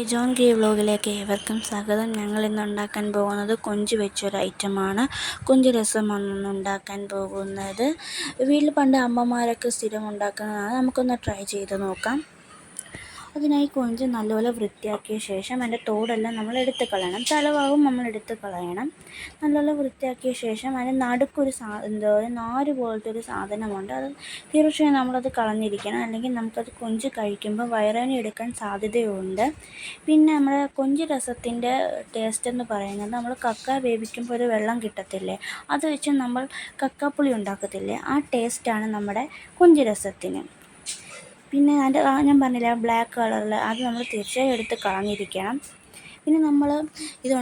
Hi John ഗ്രീ വ്ലോഗിലേക്ക് ഏവർക്കും സ്വാഗതം. ഞങ്ങൾ ഇന്ന് ഉണ്ടാക്കാൻ പോകുന്നത് കൊഞ്ച് വെച്ചൊരു ഐറ്റമാണ് കൊഞ്ച് രസമാണ് ഉണ്ടാക്കാൻ പോകുന്നത്. വീട്ടിൽ പണ്ട് അമ്മമാരൊക്കെ സ്ഥിരം ഉണ്ടാക്കുന്നതാണ്. നമുക്കൊന്ന് ട്രൈ ചെയ്ത് നോക്കാം. അതിനായി കൊഞ്ച് നല്ലപോലെ വൃത്തിയാക്കിയ ശേഷം അതിന്റെ തോടെല്ലാം നമ്മൾ എടുത്ത് കളയണം. തലഭാഗം നമ്മൾ എടുത്ത് കളയണം. നല്ലപോലെ വൃത്തിയാക്കിയ ശേഷം അതിന് നടുക്കൊരു സാ എന്തോ നാര് പോലത്തെ ഒരു സാധനമുണ്ട്. അത് തീർച്ചയായും നമ്മളത് കളഞ്ഞിരിക്കണം. അല്ലെങ്കിൽ നമുക്കത് കൊഞ്ച് കഴിക്കുമ്പോൾ വയറുവേദന എടുക്കാൻ സാധ്യതയുണ്ട്. പിന്നെ നമ്മുടെ കൊഞ്ച് രസത്തിന്റെ ടേസ്റ്റ് എന്ന് പറയുന്നത് നമ്മൾ കക്ക വേവിക്കുമ്പോൾ ഒരു വെള്ളം കിട്ടത്തില്ലേ? അത് വെച്ച് നമ്മൾ കക്കാപ്പുളി ഉണ്ടാക്കത്തില്ലേ? ആ ടേസ്റ്റാണ് നമ്മുടെ കൊഞ്ച് രസത്തിന്. പിന്നെ അതിന്റെ ഞാൻ പറഞ്ഞില്ല ബ്ലാക്ക് കളറിൽ അത് നമ്മൾ തീർച്ചയായും എടുത്ത് കളഞ്ഞിരിക്കണം. പിന്നെ നമ്മൾ ഇത്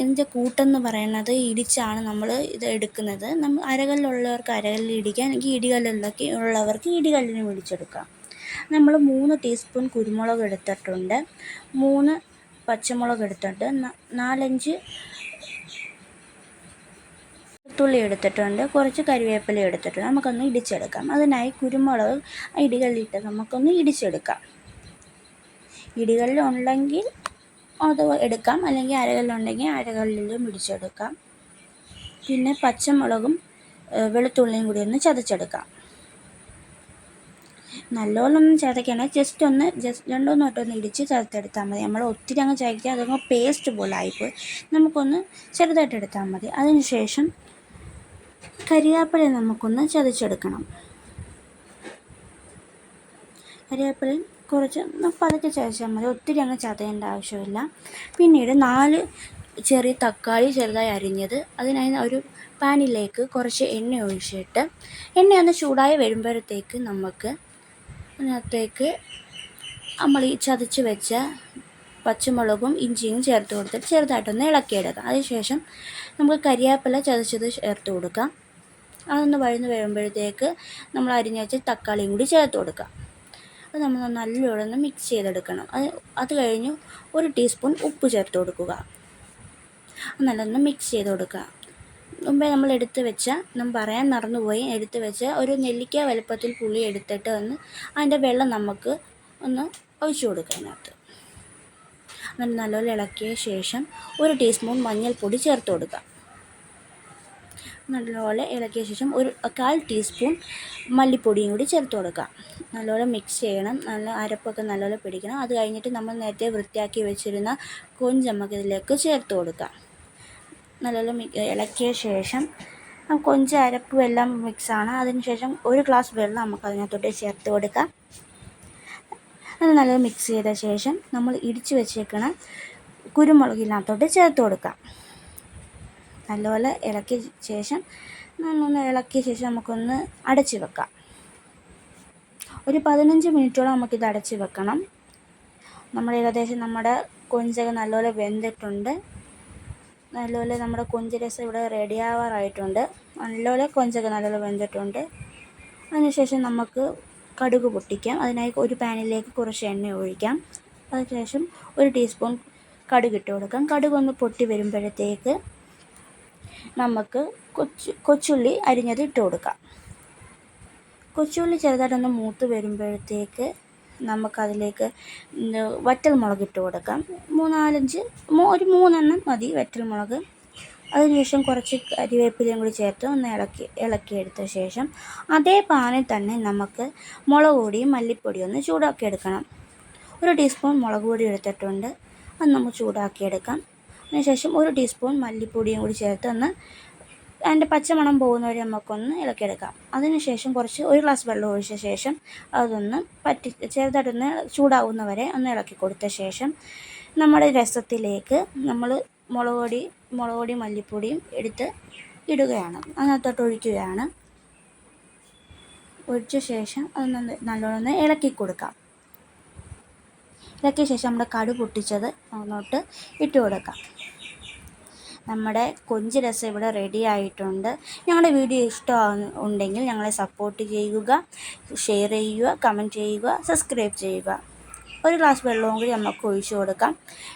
ഇതിന്റെ കൂട്ടെന്ന് പറയുന്നത് ഇടിച്ചാണ് നമ്മൾ ഇത് എടുക്കുന്നത്. നമ്മൾ അരകല്ലുള്ളവർക്ക് അരകല്ലിൽ ഇടിക്കാം അല്ലെങ്കിൽ ഇടികല്ലുള്ളൊക്കെ ഉള്ളവർക്ക് ഇടികല്ലിനും ഇടിച്ചെടുക്കാം നമ്മൾ മൂന്ന് ടീസ്പൂൺ കുരുമുളക് എടുത്തിട്ടുണ്ട്. മൂന്ന് പച്ചമുളക് എടുത്തിട്ടുണ്ട് നാലഞ്ച് വെളുത്തുള്ളി എടുത്തിട്ടുണ്ട് കുറച്ച് കരിവേപ്പില എടുത്തിട്ടുണ്ട്. നമുക്കൊന്ന് ഇടിച്ചെടുക്കാം. അതിനായി കുരുമുളക് ഇടികളിലിട്ട് നമുക്കൊന്ന് ഇടിച്ചെടുക്കാം. ഇടികളിലുണ്ടെങ്കിൽ അത് എടുക്കാം. അല്ലെങ്കിൽ അരകല്ലുണ്ടെങ്കിൽ അരകല്ലിലും ഇടിച്ചെടുക്കാം. പിന്നെ പച്ചമുളകും വെളുത്തുള്ളിയും കൂടി ഒന്ന് ചതച്ചെടുക്കാം. നല്ലോണം ചതയ്ക്കണ ജസ്റ്റ് ഒന്ന് ജസ്റ്റ് രണ്ടോ തൊട്ടൊന്ന് ഇടിച്ച് ചതച്ചെടുത്താൽ മതി. നമ്മൾ ഒത്തിരി അങ്ങ് ചതയ്ക്കുക അതങ്ങ് പേസ്റ്റ് പോലെ ആയിപ്പോയി. നമുക്കൊന്ന് ചെറുതായിട്ട് എടുത്താൽ മതി. അതിന് ശേഷം കരിയാപ്പില നമുക്കൊന്ന് ചതച്ചെടുക്കണം. കരിയാപ്പില കുറച്ച് പതുക്കെ ചതച്ചാൽ മതി. ഒത്തിരി അങ്ങ് ചതയേണ്ട ആവശ്യമില്ല. പിന്നീട് നാല് ചെറിയ തക്കാളി ചെറുതായി അരിഞ്ഞത് അതിനായി ഒരു പാനിലേക്ക് കുറച്ച് എണ്ണ ഒഴിച്ചിട്ട് എണ്ണ ഒന്ന് ചൂടായി വരുമ്പോഴത്തേക്ക് നമുക്ക് അതിനകത്തേക്ക് നമ്മൾ ഈ ചതച്ച് വെച്ച പച്ചമുളകും ഇഞ്ചിയും ചേർത്ത് കൊടുത്തിട്ട് ചെറുതായിട്ടൊന്ന് ഇളക്കിയെടുക്കാം. അതിനുശേഷം നമുക്ക് കരിയാപ്പില ചതച്ചത് ചേർത്ത് കൊടുക്കാം. അതൊന്ന് വഴന്ന് വരുമ്പോഴത്തേക്ക് നമ്മൾ അരിഞ്ഞ് വെച്ച തക്കാളിയും കൂടി ചേർത്ത് കൊടുക്കാം. അത് നമ്മൾ നല്ലോണം മിക്സ് ചെയ്തെടുക്കണം. അത് അത് കഴിഞ്ഞ് ഒരു ടീസ്പൂൺ ഉപ്പ് ചേർത്ത് കൊടുക്കുക. നല്ലൊന്ന് മിക്സ് ചെയ്ത് കൊടുക്കുക. മുമ്പേ നമ്മൾ എടുത്ത് വെച്ച നമ്മൾ പറയാൻ മറന്നുപോയി എടുത്ത് വെച്ച ഒരു നെല്ലിക്ക വലുപ്പത്തിൽ പുളി എടുത്തിട്ട് ഒന്ന് അതിന്റെ വെള്ളം നമുക്ക് ഒന്ന് ഒഴിച്ചു കൊടുക്കുക അതിനകത്ത്. നല്ലപോലെ ഇളക്കിയ ശേഷം ഒരു ടീസ്പൂൺ മഞ്ഞൾപ്പൊടി ചേർത്ത് കൊടുക്കുക. നല്ലപോലെ ഇളക്കിയ ശേഷം ഒരു കാൽ ടീസ്പൂൺ മല്ലിപ്പൊടിയും കൂടി ചേർത്ത് കൊടുക്കാം നല്ലപോലെ മിക്സ് ചെയ്യണം. നല്ല അരപ്പൊക്കെ നല്ലപോലെ പിടിക്കണം. അത് കഴിഞ്ഞിട്ട് നമ്മൾ നേരത്തെ വൃത്തിയാക്കി വെച്ചിരുന്ന കൊഞ്ചമ്മക്ക് ഇതിലേക്ക് ചേർത്ത് കൊടുക്കാം നല്ലപോലെ ഇളക്കിയ ശേഷം കൊഞ്ച് അരപ്പും എല്ലാം മിക്സാണ് അതിനുശേഷം ഒരു ഗ്ലാസ് വെള്ളം നമുക്ക് അതിനകത്തോട്ട് ചേർത്ത് കൊടുക്കാം. അത് നല്ലത് മിക്സ് ചെയ്ത ശേഷം നമ്മൾ ഇടിച്ചു വെച്ചേക്കണ കുരുമുളകിനകത്തോട്ട് ചേർത്ത് കൊടുക്കാം. നല്ലപോലെ ഇളക്കിയ ശേഷം നല്ലൊന്ന് ഇളക്കിയ ശേഷം നമുക്കൊന്ന് അടച്ചു വെക്കാം. ഒരു പതിനഞ്ച് മിനിറ്റോളം നമുക്കിത് അടച്ചു വെക്കണം. നമ്മൾ ഏകദേശം നമ്മുടെ കൊഞ്ചൊക്കെ നല്ലപോലെ വെന്തിട്ടുണ്ട്. നല്ലപോലെ നമ്മുടെ കൊഞ്ച് രസം ഇവിടെ റെഡി ആവാറായിട്ടുണ്ട്. നല്ലപോലെ കൊഞ്ചൊക്കെ നല്ലപോലെ വെന്തിട്ടുണ്ട്. അതിനുശേഷം നമുക്ക് കടുക് പൊട്ടിക്കാം. അതിനായി ഒരു പാനിലേക്ക് കുറച്ച് എണ്ണ ഒഴിക്കാം. അതിനുശേഷം ഒരു ടീസ്പൂൺ കടുക് ഇട്ട് കൊടുക്കാം. കടുക് ഒന്ന് പൊട്ടി വരുമ്പോഴത്തേക്ക് നമുക്ക് കൊച്ചു കൊച്ചുള്ളി അരിഞ്ഞത് ഇട്ട് കൊടുക്കാം. കൊച്ചുള്ളി ചെറുതായിട്ടൊന്ന് മൂത്ത് വരുമ്പോഴത്തേക്ക് നമുക്കതിലേക്ക് വറ്റൽ മുളക് ഇട്ട് കൊടുക്കാം. മൂന്നാലഞ്ച് ഒരു മൂന്നെണ്ണം മതി വറ്റൽ മുളക് അതിനുശേഷം കുറച്ച് കരിവേപ്പിലയും കൂടി ചേർത്ത് ഒന്ന് ഇളക്കി ഇളക്കിയെടുത്ത ശേഷം അതേ പാനിൽ തന്നെ നമുക്ക് മുളക് പൊടിയും മല്ലിപ്പൊടിയും ഒന്ന് ചൂടാക്കി എടുക്കണം. ഒരു ടീസ്പൂൺ മുളക് പൊടി എടുത്തിട്ടുണ്ട്. അത് നമുക്ക് ചൂടാക്കിയെടുക്കാം അതിനുശേഷം ഒരു ടീസ്പൂൺ മല്ലിപ്പൊടിയും കൂടി ചേർത്ത് ഒന്ന് അതിന്റെ പച്ചമണം പോകുന്നവരെ നമുക്കൊന്ന് ഇളക്കിയെടുക്കാം. അതിനുശേഷം കുറച്ച് ഒരു ഗ്ലാസ് വെള്ളം ഒഴിച്ച ശേഷം അതൊന്ന് പറ്റി ചെറുതായിട്ടൊന്ന് ചൂടാവുന്നവരെ ഒന്ന് ഇളക്കി കൊടുത്ത ശേഷം നമ്മുടെ രസത്തിലേക്ക് നമ്മൾ മുളക് പൊടി മുളക് പൊടി മല്ലിപ്പൊടിയും എടുത്ത് ഇടുകയാണ്. അതിനകത്തോട്ട് ഒഴിക്കുകയാണ്. ഒഴിച്ച ശേഷം അത് നല്ലോണം ഇളക്കി കൊടുക്കാം. ഇളക്കിയ ശേഷം നമ്മുടെ കടു പൊട്ടിച്ചത് അങ്ങോട്ട് ഇട്ട് കൊടുക്കാം. നമ്മുടെ കൊഞ്ച് രസം ഇവിടെ റെഡി ആയിട്ടുണ്ട്. ഞങ്ങളുടെ വീഡിയോ ഇഷ്ടമാകുന്ന ഉണ്ടെങ്കിൽ ഞങ്ങളെ സപ്പോർട്ട് ചെയ്യുക ഷെയർ ചെയ്യുക കമന്റ് ചെയ്യുക സബ്സ്ക്രൈബ് ചെയ്യുക. ഒരു ഗ്ലാസ് വെള്ളവും കൂടി നമുക്ക് ഒഴിച്ചു കൊടുക്കാം.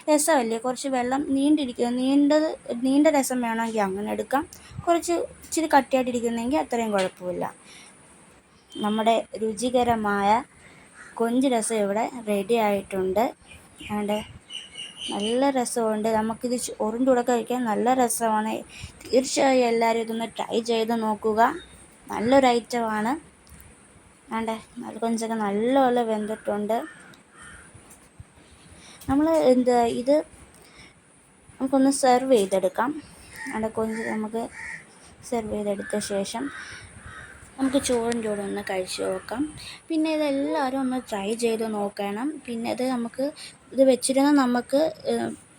രസമല്ലേ? കുറച്ച് വെള്ളം നീണ്ടിരിക്കുക നീണ്ടത് നീണ്ട രസം വേണമെങ്കിൽ അങ്ങനെ എടുക്കാം. കുറച്ച് ഇച്ചിരി കട്ടിയായിട്ടിരിക്കുന്നെങ്കിൽ അത്രയും കുഴപ്പമില്ല. നമ്മുടെ രുചികരമായ കൊഞ്ച് രസം ഇവിടെ റെഡി ആയിട്ടുണ്ട്. അതുകൊണ്ട് നല്ല രസമുണ്ട്. നമുക്കിത് ചോറിന്റെ കൂടെ കഴിക്കാൻ നല്ല രസമാണ്. തീർച്ചയായും എല്ലാവരും ഇതൊന്ന് ട്രൈ ചെയ്ത് നോക്കുക. നല്ലൊരു ഐറ്റമാണ് വേണ്ടേ നല്ല കൊഞ്ചൊക്കെ നല്ലപോലെ വെന്തിട്ടുണ്ട്. നമ്മൾ എന്താ ഇത് നമുക്കൊന്ന് സെർവ് ചെയ്തെടുക്കാം. കൊഞ്ച് നമുക്ക് സെർവ് ചെയ്തെടുത്ത ശേഷം നമുക്ക് ചോറും ചോറും ഒന്ന് കഴിച്ച് നോക്കാം. പിന്നെ ഇതെല്ലാവരും ഒന്ന് ട്രൈ ചെയ്ത് നോക്കണം. പിന്നെ ഇത് നമുക്ക് ഇത് വെച്ചിരുന്ന നമുക്ക്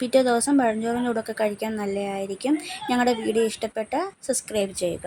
പിറ്റേ ദിവസം പഴഞ്ചോറിന്റെ കൂടെ ഒക്കെ കഴിക്കാൻ നല്ലതായിരിക്കും. ഞങ്ങളുടെ വീഡിയോ ഇഷ്ടപ്പെട്ട സബ്സ്ക്രൈബ് ചെയ്യുക.